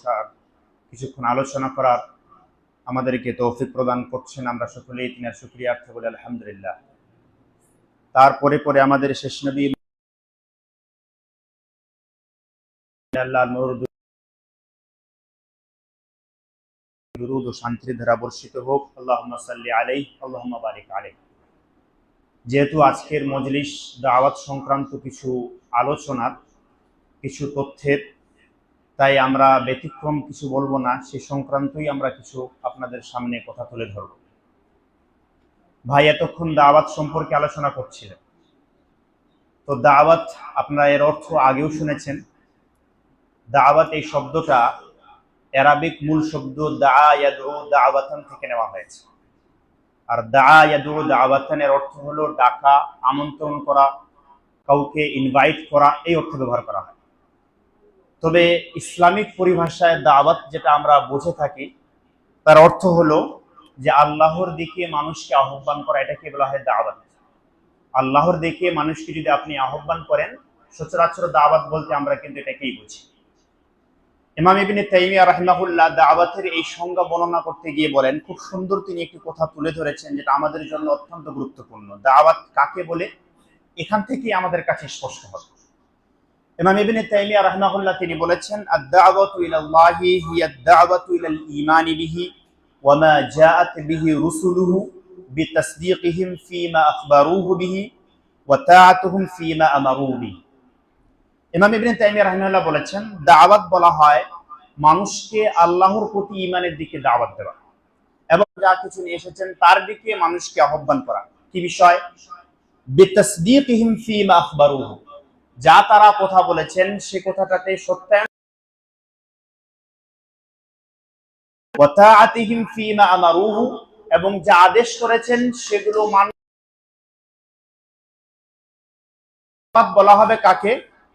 বসার কিছুক্ষণ আলোচনা করার আমাদেরকে তৌফিক প্রদান করছেন আমরা সকলেই, তিনার শুক্রিয়ার্থে বলে আলহামদুলিল্লাহ। তারপরে পরে আমাদের শেষ নবী আল্লাহ শান্তির ধারা বর্ষিত হোক, আল্লাহুম্মা সাল্লি আলাইহি, আল্লাহুম্মা বারিক যেহেতু আজকের মজলিস দাওয়াত সংক্রান্ত কিছু আলোচনার, কিছু তথ্যের তাই আমরা ব্যতিক্রম কিছু বলব না, সে সংক্রান্তই আমরা কিছু আপনাদের সামনে কথা তুলে ধরব। ভাই এতক্ষণ দাওয়াত সম্পর্কে আলোচনা করছিলেন। তো দাওয়াত আপনারা এর অর্থ আগেও শুনেছেন। দাওয়াত এই শব্দটা অ্যারাবিক মূল শব্দ দা দাওয়াতান থেকে নেওয়া হয়েছে। আর দা দাওয়াতানের অর্থ হলো ডাকা, আমন্ত্রণ করা, কাউকে ইনভাইট করা, এই অর্থ ব্যবহার করা হয়। তবে ইসলামিক পরিভাষায় দাওয়াত যেটা আমরা বুঝে থাকি, তার অর্থ হলো যে আল্লাহর দিকে মানুষকে আহ্বান করা এটাকে বলা হয় দাওয়াত? আল্লাহর দিকে মানুষকে যদি আপনি আহ্বান করেন, সচরাচর দাওয়াত বলতে আমরা কিন্তু এটাকেই বুঝি। ইমাম ইবিনে তাইমিয়া রাহিমাহুল্লাহ দাওয়াতের এই সংজ্ঞা বর্ণনা করতে গিয়ে বলেন, খুব সুন্দর তিনি একটি কথা তুলে ধরেছেন যেটা আমাদের জন্য অত্যন্ত গুরুত্বপূর্ণ। দাওয়াত কাকে বলে? এখান থেকেই আমাদের কাছে স্পষ্ট হবে। ইমাম ইবনে তাইমিয়া রাহিমাহুল্লাহ তিনি বলেছেন, আদ-দাওয়াতু ইলাল্লাহি হিয়া আদ-দাওয়াতু ইলাল ঈমানি বিহি ওয়া মা জাআত বিহি রুসুলুহু বিতাসদীকিহিম ফীমা আখবারুহু বিহি ওয়া তাআতুহুম ফীমা আমারু বিহি. ইমাম ইবনে তাইমিয়া রাহিমাহুল্লাহ বলেছেন, দাওয়াত বলা হয় মানুষকে আল্লাহর প্রতি ঈমানের দিকে দাওয়াত দেওয়া এবং যা কিছু নিয়ে এসেছেন তার দিকে মানুষকে আহ্বান করা। কি বিষয়? বিতাসদীকিহিম ফীমা আখবারুহু। যা তারা কথা বলেছেন সে কথাটাতে সত্যায়ন এবং যা আদেশ করেছেন সেগুলো বলা হবে কাকে?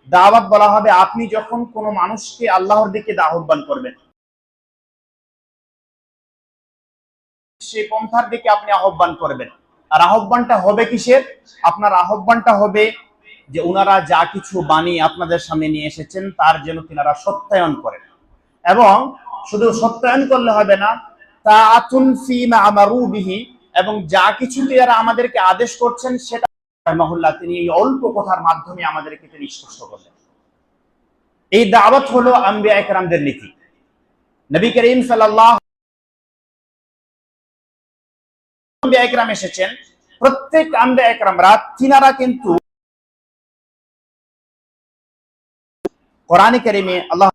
দাওয়াত বলা হবে আপনি যখন কোনো মানুষকে আল্লাহর দিকে আহ্বান করবেন। সেই পন্থার দিকে আপনি আহ্বান করবেন। আর আহ্বানটা হবে কিসের? আপনার আহ্বানটা হবে যে ওনারা যা কিছু বাণী আপনাদের সামনে নিয়ে এসেছেন, তার যেন তিনারা সত্যায়ন করেন। এবং শুধু সত্যায়ন করলে হবে না তা আতুন ফিমা আমারু বিহি, এবং যা কিছু তিনারা আমাদেরকে আদেশ করছেন, সেটা মহল্লা তিনি এই অল্প কথার মাধ্যমে আমাদেরকে তিনি স্পষ্ট করলেন। এই দাওয়াত হলো আম্বিয়া একরামদের নীতি। নবী করিম সাল্লাল্লাহু আম্বিয়া একরাম এসেছেন। প্রত্যেক আম্বিয়া একরামরা তিনারা কিন্তু কোরআনে কারিমে আল্লাহ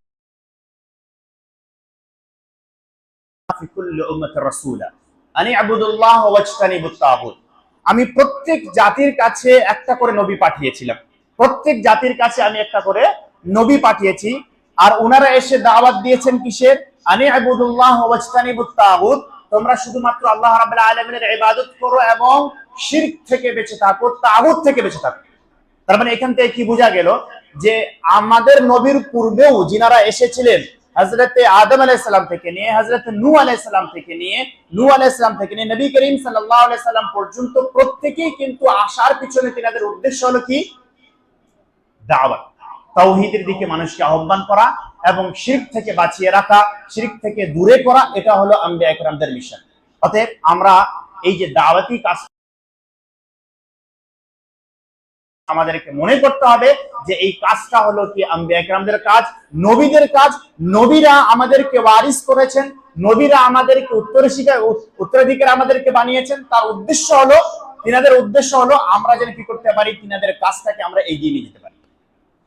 আমি প্রত্যেক জাতির কাছে একটা করে নবী পাঠিয়েছিলাম। প্রত্যেক জাতির কাছে আমি একটা করে নবী পাঠিয়েছি। আর ওনারা এসে দাওয়াত দিয়েছেন কিসের? আনি আবুদুল্লাহ তোমরা শুধুমাত্র আল্লাহ রাবুল আলমিনের ইবাদত করো এবং শির থেকে বেঁচে থাকো তাগুদ থেকে বেঁচে থাকো। তার মানে এখান থেকে কি বোঝা গেল? যে আমাদের নবীর পূর্বেও যিনারা এসেছিলেন হজরতে আদম আলাইসাল্লাম থেকে নিয়ে হজরত নু আলাইসাল্লাম থেকে নিয়ে নু আলাইসাল্লাম থেকে নিয়ে নবী করিম সাল্লাহ আলাইসাল্লাম পর্যন্ত প্রত্যেকেই কিন্তু আসার পিছনে তিনাদের উদ্দেশ্য হলো কি? দাওয়াত। তাওহীদের দিকে মানুষকে আহ্বান করা এবং শিরক থেকে বাঁচিয়ে রাখা, শিরক থেকে দূরে করা, এটা হলো আম্বিয়া একরামদের মিশন। অতএব আমরা এই যে দাওয়াতি কাজ আমাদেরকে মনে করতে হবে যে এই কাজটা হলো কি আম্বিয়া একরামদের কাজ, নবীদের কাজ। নবীরা আমাদেরকে ওয়ারিস করেছেন, নবীরা আমাদেরকে উত্তরাধিকার উত্তরাধিকার আমাদেরকে বানিয়েছেন। তার উদ্দেশ্য হলো, তিনাদের উদ্দেশ্য হলো আমরা যেন কি করতে পারি, তিনাদের কাজটাকে আমরা এগিয়ে নিয়ে যেতে পারি।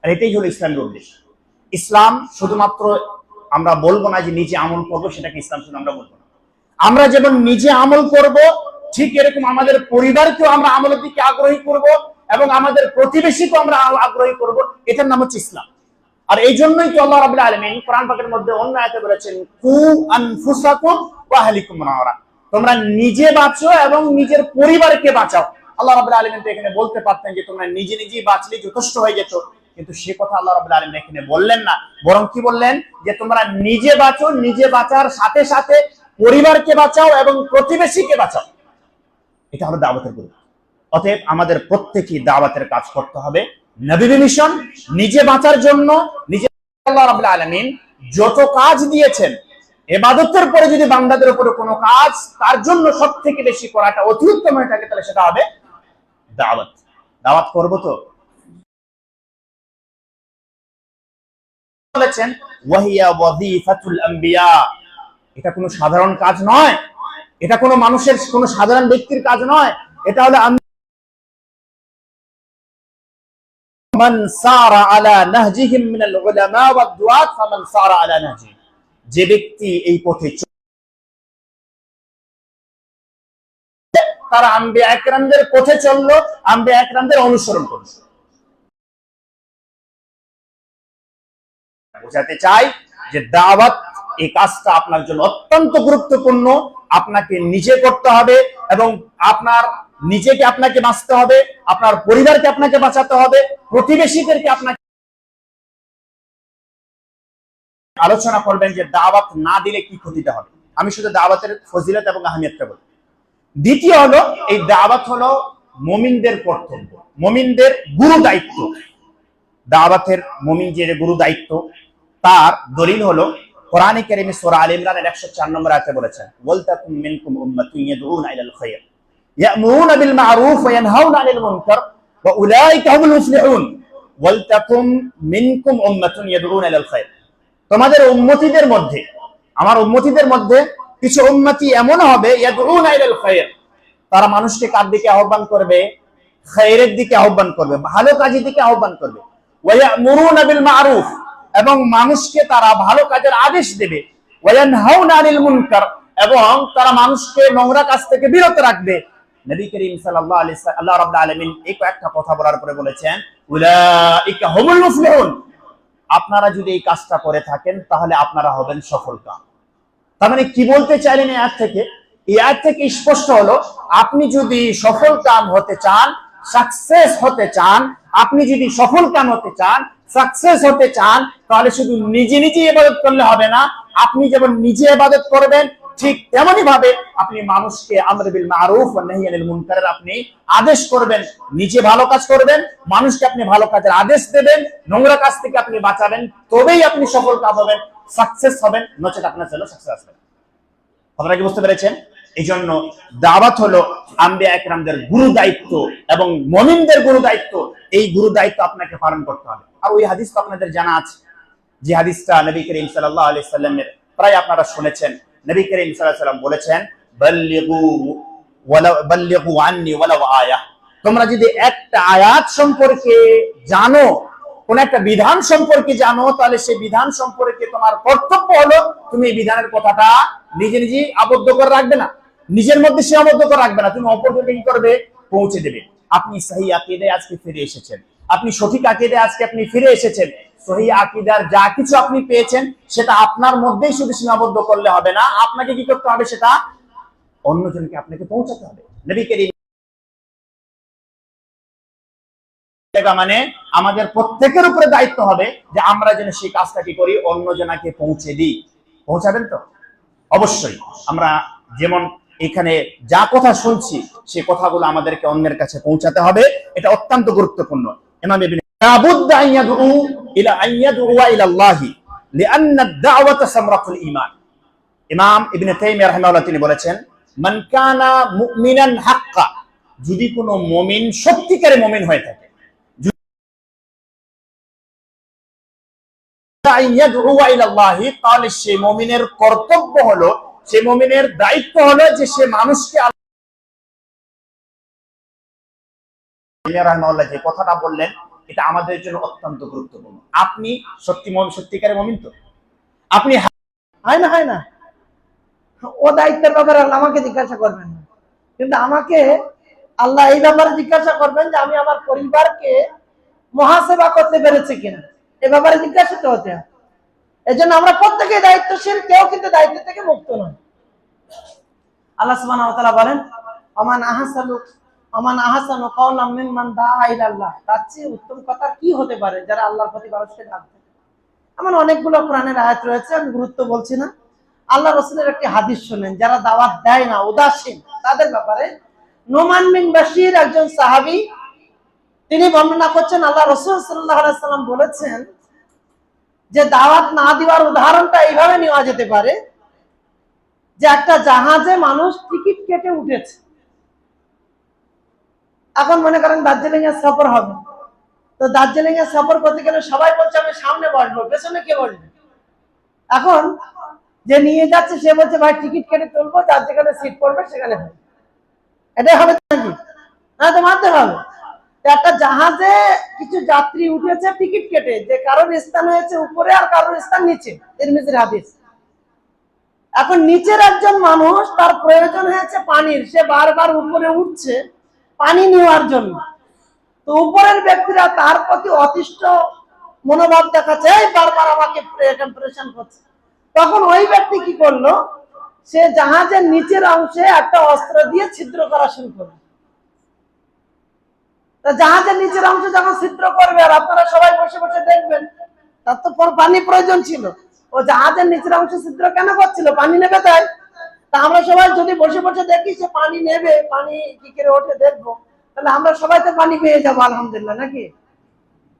আর এটাই হলো ইসলামের উদ্দেশ্য। ইসলাম শুধুমাত্র আমরা বলব না যে নিজে আমল করব, সেটাকে ইসলাম শুধু আমরা বলব না। আমরা যেমন নিজে আমল করব, ঠিক এরকম আমাদের পরিবারকেও আমরা আমলের দিকে আগ্রহী করব এবং আমাদের প্রতিবেশীকেও আমরা আগ্রহী করব। এটার নাম হচ্ছে ইসলাম। আর এই জন্যই তো আল্লাহ রাবুল আলমিন কোরআন পাকের মধ্যে অন্য আয়তে বলেছেন, কু আনফুসাকুম ওয়া আহলিকুম তোমরা নিজে বাঁচো এবং নিজের পরিবারকে বাঁচাও। আল্লাহ রাবুল আলমিন তো এখানে বলতে পারতেন যে, তোমরা নিজে নিজেই বাঁচলে যথেষ্ট হয়ে যেত। কিন্তু সে কথা আল্লাহ রাবুল আলমিন এখানে বললেন না। বরং কি বললেন? যে, তোমরা নিজে বাঁচো, নিজে বাঁচার সাথে সাথে পরিবারকে বাঁচাও এবং প্রতিবেশীকে বাঁচাও। এটা হলো দাওয়াতের গুরুত্ব। অতএব আমাদের প্রত্যেকই দাওয়াতের কাজ করতে হবে। নবী মিশন নিজে বাঁচার জন্য, নিজে আল্লাহ রাবুল আলমিন যত কাজ দিয়েছেন, এবাদতের পরে যদি বান্দাদের উপরে কোনো কাজ, তার জন্য সব থেকে বেশি করাটা অতি উত্তম হয়ে থাকে তাহলে সেটা হবে দাওয়াত। দাওয়াত করব তো? বলেছেন, ওয়াহিয়া ওয়াজিফাতুল আম্বিয়া এটা কোনো সাধারণ কাজ নয়। এটা কোনো মানুষের, কোনো সাধারণ ব্যক্তির কাজ নয়। এটা হলো যে ব্যক্তি এই পথে তারা আম্বিয়া একরামদের পথে আম্বিয়া একরামদের অনুসরণ করল। বোঝাতে চাই যে দাওয়াত এই কাজটা আপনার জন্য অত্যন্ত গুরুত্বপূর্ণ, আপনাকে নিজে করতে হবে এবং আপনার নিজেকে আপনাকে বাঁচতে হবে, আপনার পরিবারকে আপনাকে বাঁচাতে হবে, প্রতিবেশীদেরকে আপনাকে আলোচনা করবেন যে দাওয়াত না দিলে কি ক্ষতিটা হবে। আমি শুধু দাওয়াতের ফজিলত এবং আহমিয়তটা বলি। দ্বিতীয় হলো, এই দাওয়াত হলো মমিনদের কর্তব্য। মমিনদের গুরু দায়িত্ব। দাওয়াতের মমিন যে গুরু দায়িত্ব, তার দলিল হলো, কোরআনে কারিমে সূরা আল ইমরানের 104 নম্বর আয়াতে বলেছেন, ওয়ালতাকুম মিনকুম উম্মাতুন ইয়াদউনা ইলাল খায়র ওয়া ইয়ানহাউনা আনিল মুনকার ওয়া উলাইকা হুমুল মুফলিহুন ওয়ালতাকুম মিনকুম উম্মাতুন ইয়াদউনা ইলাল খায়র তোমাদের উম্মতিদের মধ্যে, আমার উম্মতিদের মধ্যে কিছু উম্মতি এমন হবে ইয়াদউনা ইলাল খায়র তারা মানুষকে কার দিকে আহ্বান করবে? খায়রের দিকে আহ্বান করবে, ভালো কাজের দিকে আহ্বান করবে। ওয়া ইয়ামুরুনা বিল মা'রুফ এবং মানুষকে তারা ভালো কাজের আদেশ দেবে। ওয়ায়ানহাউনা আনিল মুনকার এবং তারা মানুষকে নোংরা কাজ থেকে বিরত রাখবে। নবী করিম সাল্লাল্লাহু আলাইহি আল্লাহ রাব্বুল আলামিন এই কয়েকটা কথা বলার পরে বলেছেন, উলাইকা হুমুল মুফলিহুন। আপনারা যদি এই কাজটা করে থাকেন, তাহলে আপনারা হবেন সফল কাম তার মানে কি বলতে চাইলেন এই আয়াত থেকে? এই আয়াত থেকে স্পষ্ট হলো, আপনি যদি সফল কাম হতে চান সাকসেস হতে চান, আপনি যদি সফল কাম হতে চান সাকসেস হতে চান, তাহলে শুধু নিজে নিজে ইবাদত করলে হবে না, আপনি যেমন নিজে ইবাদত করবেন ঠিক তেমনি ভাবে আপনি মানুষকে আমর বিল মারুফ নাহি আনিল মুনকারের আপনি আদেশ করবেন, নিজে ভালো কাজ করবেন, মানুষকে আপনি ভালো কাজের আদেশ দেবেন, নোংরা কাজ থেকে আপনি বাঁচাবেন, তবেই আপনি সফল কাজ হবেন সাকসেস হবেন, নচেত আপনার ছেলে সাকসেস আসবে। আপনারা কি বুঝতে পেরেছেন? এই জন্য দাওয়াত হলো আম্বিয়া একরামদের গুরু দায়িত্ব এবং মমিনদের গুরু দায়িত্ব। এই গুরু দায়িত্ব আপনাকে পালন করতে হবে। আর ওই হাদিস তো আপনাদের জানা আছে। যে হাদিসটা নবী করিম সাল্লাল্লাহু আলাইহি সাল্লামের, প্রায় আপনারা শুনেছেন। নবী করিম সাল্লাম বলেছেন তোমরা যদি একটা আয়াত সম্পর্কে জানো কোন একটা বিধান সম্পর্কে জানো তাহলে সেই বিধান সম্পর্কে তোমার কর্তব্য হলো তুমি এই বিধানের কথাটা নিজে নিজে আবদ্ধ করে রাখবে না নিজের মধ্যে সে আবদ্ধ করে রাখবে না তুমি অপরজনকে কি করবে পৌঁছে দেবে আপনি সহি আকিদে আজকে ফিরে এসেছেন আপনি সঠিক আকিদে আজকে আপনি ফিরে এসেছেন। সহি আকিদার যা কিছু আপনি পেয়েছেন, সেটা আপনার মধ্যেই শুধু সীমাবদ্ধ করলে হবে না, আপনাকে কি করতে হবে সেটা অন্যজনকে আপনাকে পৌঁছাতে হবে। মানে আমাদের প্রত্যেকের উপরে দায়িত্ব হবে যে আমরা যেন সেই কাজটা কি করি অন্য জনাকে পৌঁছে দিই। পৌঁছাবেন তো? অবশ্যই। আমরা যেমন এখানে যা কথা শুনছি, সে কথাগুলো আমাদেরকে অন্যের কাছে পৌঁছাতে হবে। এটা অত্যন্ত গুরুত্বপূর্ণ। ইমাম ইবনে লাবুদ্দ আন ইয়াদউ ইলা, আন ইয়াদউ ইলা আল্লাহ ইমাম ইবনে তাইমিয়া রাহিমাহুল্লাহ তিনি বলেছেন, মান কানা মুমিনান হাক্কা যদি কোনো মুমিন সত্যিকারের মুমিন হয়ে থাকে তাহলে সে মমিনের কর্তব্য হলো, সে মমিনের দায়িত্ব হলো যে সে মানুষকে যে কথাটা বললেন, এটা আমাদের জন্য অত্যন্ত গুরুত্বপূর্ণ। আপনি সত্যি মমিন তো? আপনি হয় না হয় না। ও দায়িত্বের ব্যাপারে আল্লাহ আমাকে জিজ্ঞাসা করবেন না। কিন্তু আমাকে আল্লাহ এই ব্যাপারে জিজ্ঞাসা করবেন যে আমি আমার পরিবারকে মহাসেবা করতে পেরেছি কিনা। এ ব্যাপারে জিজ্ঞাসিত হতে হয় এই জন্য আমরা প্রত্যেকে দায়িত্বশীল, কেউ কিন্তু দায়িত্ব থেকে মুক্ত নয়। আল্লাহ সুবহানাহু ওয়া তাআলা বলেন আমান আহাসানু আহাসানু কাওলাম মিম্মান দাআ ইলাল্লাহ। তার চেয়ে উত্তম কথা কি হতে পারে যারা আল্লাহর প্রতি এমন অনেকগুলো কোরআনের আয়াত রয়েছে, আমি গুরুত্ব বলছি না। আল্লাহ একটি হাদিস যারা দাওয়াত দেয় না, উদাসীন, তাদের ব্যাপারে নোমান একজন সাহাবী, তিনি বর্ণনা করছেন, আল্লাহ রসুল সাল্লাম বলেছেন যে দাওয়াত না দেওয়ার উদাহরণটা এইভাবে নেওয়া যেতে পারে যে একটা জাহাজে মানুষ টিকিট কেটে উঠেছে। এখন মনে করেন দার্জিলিং এর সফর হবে। তো দার্জিলিং এর সফর করতে গেলে সবাই বলছে, আমি সামনে বসবো, পেছনে কে বসবে? এখন যে নিয়ে যাচ্ছে, সে বলছে, ভাই, টিকিট কেটে তুলবো, যার যেখানে সিট পড়বে, সেখানে হবে। এটাই হবে নাকি হ্যাঁ তো মানতে হবে। একটা জাহাজে কিছু যাত্রী উঠেছে টিকিট কেটে, যে কারোর স্থান হয়েছে উপরে আর কারোর স্থান নিচে তিরমিজির হাদিস। এখন নিচের একজন মানুষ, তার প্রয়োজন হয়েছে পানির, সে বারবার উপরে উঠছে পানি নেওয়ার জন্য। তো উপরের ব্যক্তিরা তার প্রতি অতিষ্ঠ মনোভাব দেখাচ্ছে, এই বারবার আমাকে প্রেশন করছে। তখন ওই ব্যক্তি কি করল? সে জাহাজের নিচের অংশে একটা অস্ত্র দিয়ে ছিদ্র করা শুরু করল। জাহাজের নিচের অংশ যখন ছিদ্র করবে আর আপনারা সবাই বসে বসে দেখবেন, তার তো পানি প্রয়োজন ছিল। ও জাহাজের নিচের অংশ ছিদ্র কেন করছিল? পানি নেবে তাই? তা আমরা সবাই যদি বসে বসে দেখি সে পানি নেবে, পানি কি করে ওঠে দেখব। তাহলে আমরা সবাই তো পানি পেয়ে যাব, আলহামদুলিল্লাহ, নাকি?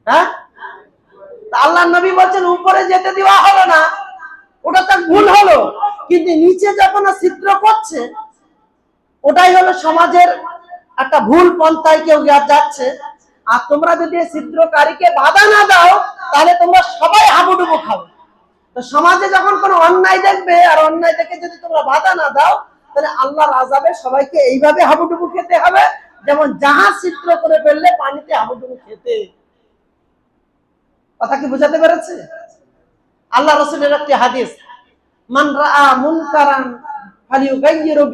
হ্যাঁ? আল্লাহ নবী বলছেন, উপরে যেতে দেওয়া হলো না। ওটা তার ভুল হলো। কিন্তু নিচে যখন ছিদ্র করছে, ওটাই হলো সমাজের একটা ভুল পন্থায় কেউ যাচ্ছে। আর তোমরা যদি ছিদ্রকারীকে বাধা না দাও, তাহলে তোমরা সবাই হাবুডুবু খাবে। তো সমাজে যখন কোনো অন্যায় দেখবে আর অন্যায় দেখে যদি তোমরা বাধা না দাও, তাহলে আল্লাহর আজাবে সবাইকে এইভাবে হাবুডুবু খেতে হবে। যেমন জাহাজ চিত্র করে ফেললে পানিতে হাবুডুবু খেতে। কথা কি বুঝাতে পেরেছে? আল্লাহ রসুলের একটি হাদিস, মান রাআ মুনকারান ফালিউগাইয়িরু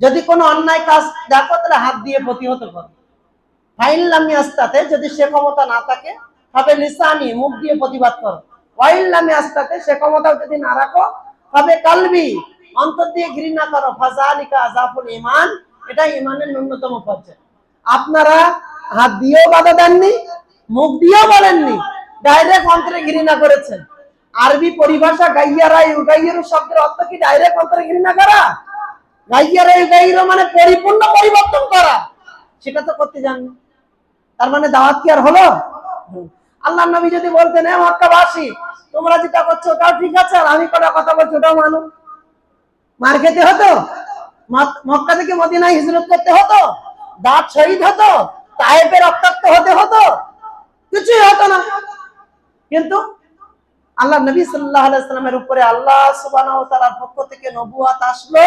যদি কোনো অন্যায় কাজ দেখো, তাহলে হাত দিয়ে প্রতিহত করো। ফাইল্লামি আস্তাতে যদি সে ক্ষমতা না থাকে তবে লিসানি, মুখ দিয়ে প্রতিবাদ করো। ওয়াইল্লামি আস্তাতে সে ক্ষমতা যদি না রাখো তবে কালবি, অন্তর দিয়ে ঘৃণা করো। ফাজালিকা আজাফুল ইমান এটা ইমানের ন্যূনতম পর্যায়ে। আপনারা হাত দিয়েও বাধা দেননি, মুখ দিয়েও বলেননি ডাইরেক্ট অন্তরে ঘৃণা করেছেন। আরবি পরিভাষা গাইয়ারা ইউগাইয়ের শব্দের অর্থ কি ডাইরেক্ট অন্তরে ঘৃণা করা? গাইয়ারা ইউগাইয়ের মানে পরিপূর্ণ পরিবর্তন করা। সেটা তো করতে জাননি তার মানে দাওয়াত কি আর হলো? আল্লাহ নবী যদি বলতেন হ্যাঁ মক্কাবাসী, তোমরা যেটা করছ ওটাও ঠিক আছে, আর আমি কটা কথা বলছি ওটাও মানু মার খেতে হতো? মক্কা থেকে মদিনায় হিজরত করতে হতো? দাঁত শহীদ হতো? তায়েবে রক্তাক্ত হতে হতো? কিছুই হতো না। কিন্তু আল্লাহ নবী সাল্লাহ সাল্লামের উপরে আল্লাহ সুবহানাহু ওয়া তাআলার পক্ষ থেকে নবুয়াত আসলো।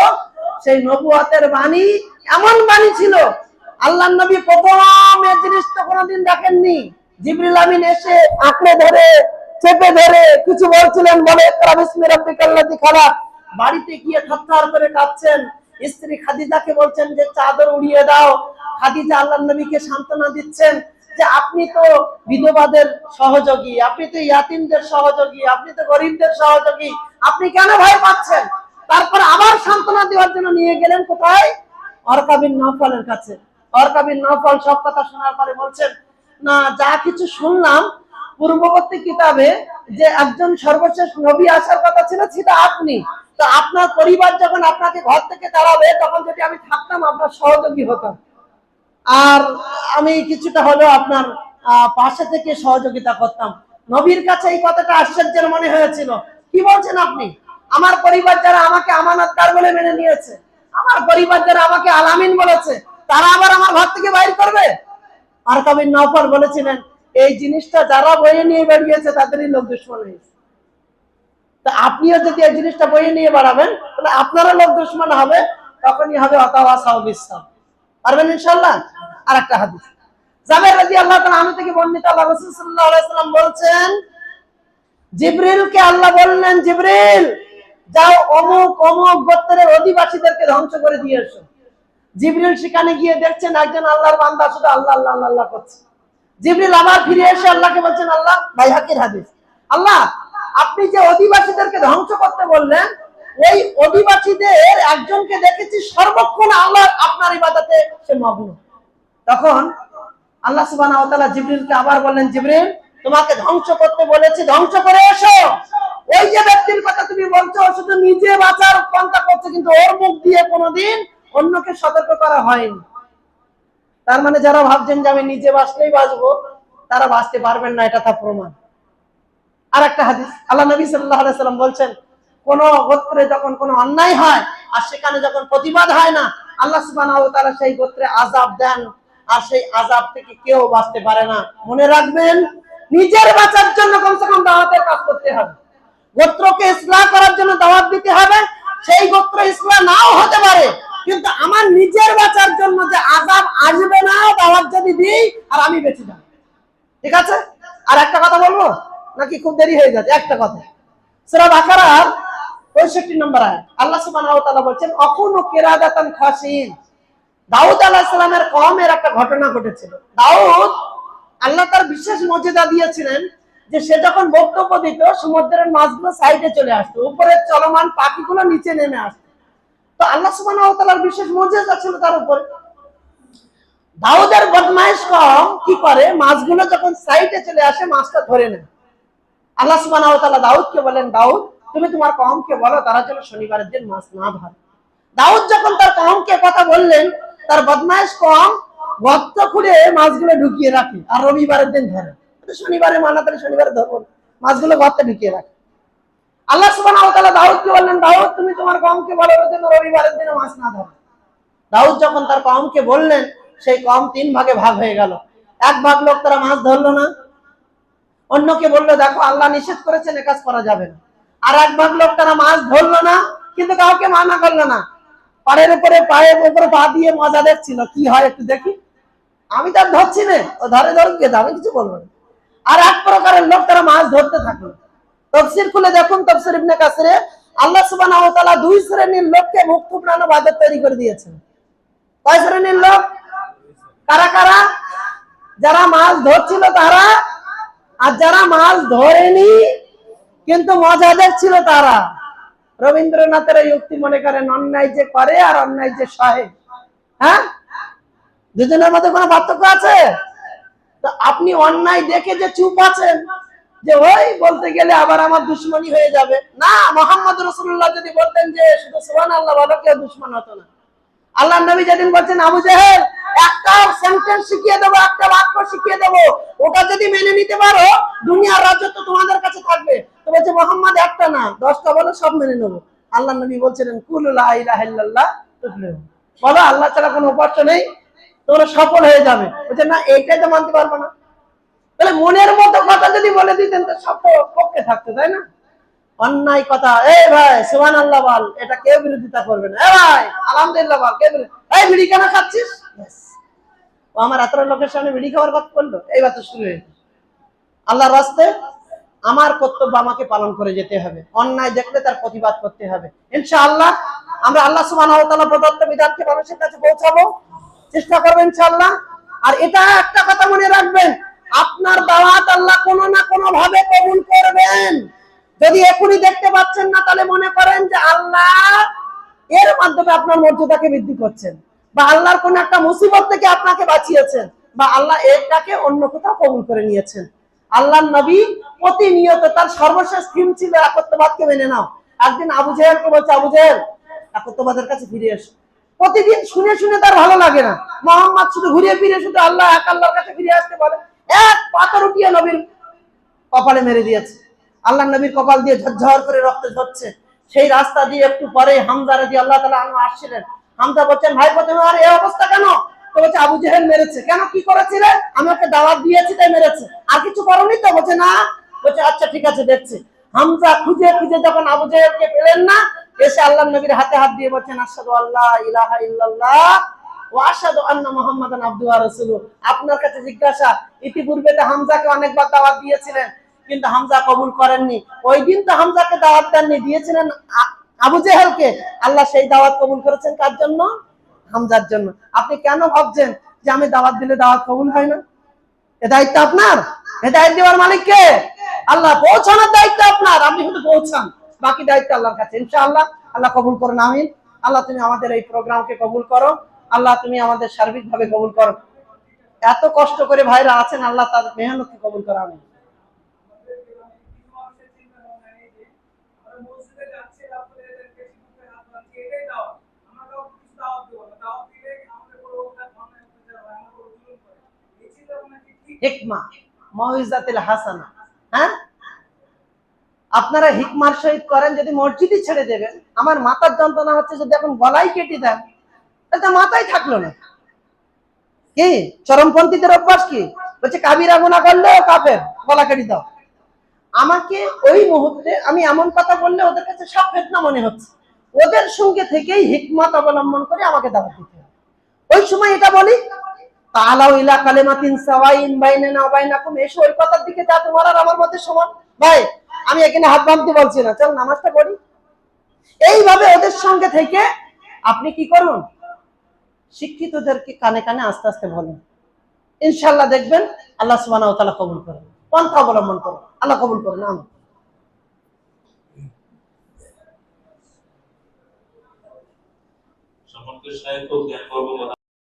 সেই নবুয়াতের বাণী এমন বাণী ছিল আল্লাহ নবী প্রথম এই জিনিসটা কোনোদিন দেখেননি আমিন এসে আঁকড়ে ধরে, চেপে ধরে কিছু বলছিলেন বাড়িতে গিয়ে করে কাঁপছেন স্ত্রী খাদিজাকে বলছেন যে, চাদর উড়িয়ে দাও। খাদিজা আল্লাহ নবীকে সান্ত্বনা দিচ্ছেন যে, আপনি তো বিধবাদের সহযোগী, আপনি তো ইয়াতিমদের সহযোগী, আপনি তো গরিবদের সহযোগী, আপনি কেন ভয় পাচ্ছেন? তারপর আবার সান্ত্বনা দেওয়ার জন্য নিয়ে গেলেন কোথায়? অরকাবিন নফলের কাছে। অরকাবিন নফল সব কথা শোনার পরে বলছেন না, যা কিছু শুনলাম পূর্ববর্তী কিতাবে যে একজন সর্বশেষ নবী আসার কথা ছিল সেটা আপনি। তো আপনার পরিবার যখন আপনাকে ঘর থেকে তাড়াবে, তখন যদি আমি থাকতাম, আপনার সহযোগী হতাম। আর আমি কিছুটা হলেও আপনার পাশে থেকে সহযোগিতা করতাম। নবীর কাছে এই কথাটা আশ্চর্যের মনে হয়েছিল। কি বলছেন আপনি? আমার পরিবার যারা আমাকে আমানতদার বলে মেনে নিয়েছে, আমার পরিবার যারা আমাকে আলামিন বলেছে, তারা আবার আমার ঘর থেকে বাইর করবে? আর কবির নফর বলেছিলেন, এই জিনিসটা যারা বয়ে নিয়ে বেরিয়েছে তাদেরই লোক দুশ্মন হয়েছে। তা আপনিও যদি এই জিনিসটা বয়ে নিয়ে বাড়াবেন, তাহলে আপনারও লোক দুশ্মন হবে, তখনই হবে পারবেন ইনশাল্লাহ আর একটা হাদিস আল্লাহ বললেন, জিবরিল, যাও অমুক অমুক গোত্রের অধিবাসীদেরকে ধ্বংস করে দিয়ে জিবরিল সেখানে গিয়ে দেখছেন একজন আল্লাহর বান্দা, শুধু আল্লাহ আল্লাহ আল্লাহ করছে। জিবরিল আবার ফিরে এসে আল্লাহকে বলছেন, আল্লাহ, ভাই হাকির হাদিস। আল্লাহ, আপনি যে অধিবাসীদেরকে ধ্বংস করতে বললেন, ওই অধিবাসীদের একজনকে দেখেছি সর্বক্ষণ আল্লাহ আপনার ইবাদতে সে মগ্ন। তখন আল্লাহ তাআলা জিবরিলকে আবার বললেন, জিবরিল, তোমাকে ধ্বংস করতে বলেছি, ধ্বংস করে এসো। ওই যে ব্যক্তির কথা তুমি বলছো শুধু নিজে বাঁচার পন্থা করছে, কিন্তু ওর মুখ দিয়ে কোনোদিন অন্যকে সতর্ক করা হয়নি। তার মানে যারা ভাবছেন যে আমি নিজে বাঁচলেই বাঁচবো, তারা বাঁচতে পারবেন না, এটা তার প্রমাণ। আর একটা হাদিস, আল্লাহ নবী সাল্লাম বলছেন, কোন গোত্রে যখন কোনো অন্যায় হয়, আর সেখানে যখন প্রতিবাদ হয় না, আল্লাহ ওয়া সেই গোত্রে আযাব দেন, আর সেই আযাব থেকে কেউ বাঁচতে পারে না। মনে রাখবেন, নিজের বাঁচার জন্য কমসে কম দাওয়াতের কাজ করতে হবে। গোত্রকে ইসলাম করার জন্য দাওয়াত দিতে হবে, সেই গোত্র ইসলাম নাও হতে পারে কিন্তু আমার নিজের বাঁচার জন্য যে আযাব আসবে না দাওয়াত যদি দিই, আর আমি বেঁচে যাব। ঠিক আছে? আর একটা কথা বলব? নাকি খুব দেরি হয়ে যাচ্ছে? একটা কথা। সূরা 65 নম্বর আল্লাহ খাসিন। দাউদ একটা ঘটনা ঘটেছিল। দাউদ আল্লাহ তার বিশেষ মর্যাদা দিয়েছিলেন যে সে যখন বক্তব্য দিত, সমুদ্রের মাছগুলো সাইডে চলে আসতো উপরে চলমান পাখিগুলো নিচে নেমে আসতো। তো আল্লাহ তাআলার বিশেষ মর্যাদা ছিল তার উপরে। দাউদের বদমাইশ কম কি করে? মাছগুলো যখন সাইডে চলে আসে, মাছটা ধরে নেয়। আল্লাহ তাআলা দাউদকে বলেন, দাউদ, তুমি তোমার কওমকে বলো, তারা যেন শনিবারের দিন মাছ না ধরে। দাউদ যখন তার কওমকে কথা বললেন, তার বদমাইশ কম গর্ত খুঁড়ে মাছগুলো ঢুকিয়ে রাখে, আর রবিবারের দিন ধরে। শনিবারে মানা, তাহলে শনিবারে ধরবো। মাছগুলো গর্তে ঢুকিয়ে রাখে। আল্লাহ তাআলা দাউদকে বললেন, দাউদ, তুমি তোমার কওমকে বলো ওরা যেন রবিবারের দিনে মাছ না ধরে। দাউদ যখন তার কমকে বললেন, সেই কম তিন ভাগে ভাগ হয়ে গেল। এক ভাগ লোক তারা মাছ ধরলো না। অন্যকে বলল, দেখো, আল্লাহ নিষেধ করেছেন, এ কাজ করা যাবে না। আর এক ভাগ লোক তারা মাছ ধরলো না, কিন্তু কাউকে মানা করল না। পাড়ের উপরে পায়ের উপরে পা দিয়ে মজা দেখছিল। কি হয় একটু দেখি। আমি তার ধরছি না। ও ধরে ধরুক গে আমি কিছু বলব না। আর এক প্রকারের লোক তারা মাছ ধরতে থাকল। তফসির খুলে দেখুন, তফসির ইবনে কাসিরে। আল্লাহ সুবহানাহু ওয়া তাআলা দুই শ্রেণির লোককে মুক্ত প্রাণ বাদত তৈরি করে দিয়েছেন। কয় শ্রেণির লোক? কারা কারা? যারা মাছ ধরছিল তারা। আর যারা মাছ ধরেনি, কিন্তু মজা ছিল তারা। রবীন্দ্রনাথের উক্তি মনে করেন, অন্যায় যে করে আর অন্যায় যে সহে। হ্যাঁ? দুজনের মধ্যে কোনো পার্থক্য আছে? তো আপনি অন্যায় দেখে যে চুপ আছেন যে ওই বলতে গেলে আবার আমার দুশ্মনী হয়ে যাবে। না, মোহাম্মদ রসুল্লাহ যদি বলতেন যে, শুধু সোহান আল্লাহ বলো, কেউ দুশ্মন হতো না। আল্লাহ নবী যেদিন বলছেন, আবু জেহেল একটা না, দশটা বলো, সব মেনে নেব। আল্লাহ নবী আল্লাহ ছাড়া কোনো উপাস্য নেই, তোমরা সফল হয়ে যাবে। বলছে, না, এইটাই তো মানতে পারব না। তাহলে মনের মতো কথা যদি বলে দিতেন, তো সব পক্ষে থাকতো, তাই না? অন্যায় কথা। এই ভাই সুবহান আল্লাহ বল, এটা কেউ বিরোধিতা করবে না। এ ভাই, আলহামদুলিল্লাহ বল কে এই বিড়ি কেন খাচ্ছিস? ও আমার এতটা লোকের সামনে বিড়ি খাওয়ার কথা বলল? এইবার তো শুরু হয়ে গেল। আল্লাহর রাস্তে আমার কর্তব্য আমাকে পালন করে যেতে হবে। অন্যায় দেখলে তার প্রতিবাদ করতে হবে। ইনশাআল্লাহ, আমরা আল্লাহ সুবহানাহু প্রদত্ত বিধানকে মানুষের কাছে পৌঁছাবো। চেষ্টা করব ইনশাআল্লাহ। আর এটা একটা কথা মনে রাখবেন আপনার দাওয়াত আল্লাহ কোনো না কোনো ভাবে কবুল করবেন। যদি এখনই দেখতে পাচ্ছেন না, তাহলে মনে করেন যে আল্লাহ এর মাধ্যমে আপনার মর্যাদাকে বৃদ্ধি করছেন বা আল্লাহর কোন একটা মুসিবত থেকে আপনাকে বাঁচিয়েছেন বা আল্লাহ এটাকে অন্য কোথাও কবুল করে নিয়েছেন। আল্লাহর নবী প্রতিনিয়ত তার সর্বশেষ থিম ছিল একত্ববাদকে মেনে নাও। একদিন আবু জেহেলকে বলছে, আবু জেহেল, একত্ববাদের কাছে ফিরে এসো। প্রতিদিন শুনে শুনে তার ভালো লাগে না। মোহাম্মদ শুধু ঘুরিয়ে ফিরে শুধু আল্লাহ এক আল্লাহর কাছে ফিরে আসতে বলে। এক পাথর উঠিয়ে নবীর কপালে মেরে দিয়েছে। আল্লাহ নবীর কপাল দিয়ে ঝরঝর করে রক্ত ঝরছে। সেই রাস্তা দিয়ে একটু পরে হামজা রাজি আল্লাহ তালা আনু আসছিলেন। হামজা বলছেন, ভাই তোমার এই অবস্থা কেন? বলছে, আবু জেহেল মেরেছে। কেন? কি করেছিলে? দাওয়াত দিয়েছি, তাই মেরেছে। আর কিছু করনি তো? বলছে, না। বলছে আচ্ছা ঠিক আছে, দেখছি। হামজা খুঁজে খুঁজে যখন আবু পেলেন না, এসে আল্লাহ নবীর হাতে হাত দিয়ে বলছেন আসাদু আল্লাহ ইলাহা ইল্লাল্লাহ। ও আন্না মুহাম্মাদান আপনার কাছে জিজ্ঞাসা, ইতিপূর্বে তো হামজাকে অনেকবার দাওয়াত দিয়েছিলেন, কিন্তু হামজা কবুল করেননি। ওই দিন তো হামজাকে দাওয়াত দেননি, দিয়েছিলেন আবু জেহেলকে। আল্লাহ সেই দাওয়াত কবুল করেছেন কার জন্য? হামজার জন্য। আপনি কেন ভাবছেন যে আমি দাওয়াত দিলে দাওয়াত কবুল হয় না? এ দায়িত্ব আপনার? এ দায়িত্ব দেওয়ার মালিক কে আল্লাহ পৌঁছানোর দায়িত্ব আপনার, আপনি শুধু পৌঁছান। বাকি দায়িত্ব আল্লাহর কাছে। ইনশাআল্লাহ, আল্লাহ কবুল করুন, আমিন। আল্লাহ তুমি আমাদের এই প্রোগ্রামকে কবুল করো। আল্লাহ তুমি আমাদের সার্বিকভাবে কবুল করো। এত কষ্ট করে ভাইরা আছেন, আল্লাহ তাদের মেহনতকে কবুল করো মহিজাতিল হাসানা হ্যাঁ? আপনারা হিকমার সহিত করেন, যদি মসজিদই ছেড়ে দেবেন, আমার মাথার যন্ত্রণা হচ্ছে যদি এখন গলাই কেটে দেন মাথায় থাকল না। কি? চরমপন্থীদের অভ্যাস কি? বলছে, কাবিরা গুণা করলে কাফের, গলা কেটে দাও। আমাকে ওই মুহূর্তে আমি এমন কথা বললে ওদের কাছে সব ফেতনা মনে হচ্ছে। ওদের সঙ্গে থেকেই হিকমত অবলম্বন করে আমাকে দাওয়াত দিতে হবে। ওই সময় এটা বলি তালাও ইলা কালেমাতিন সাওয়াইন ওয়া বাইনাকুম। এসো ওই কথার দিকে, যা তোমার আর আমার মধ্যে সমান। ভাই, আমি এখানে হাত বাঁধতে বলছি না। চল, নামাজটা পড়ি। এইভাবে ওদের সঙ্গে থেকে আপনি কি করুন? শিক্ষিতদেরকে কানে কানে আস্তে আস্তে বলুন। ইনশাল্লাহ দেখবেন আল্লাহ সুবাহ কবুল করেন। পন্থা অবলম্বন করুন। আল্লাহ কবুল করেন। আমি সম্পর্কে সাহিত্য জ্ঞান করব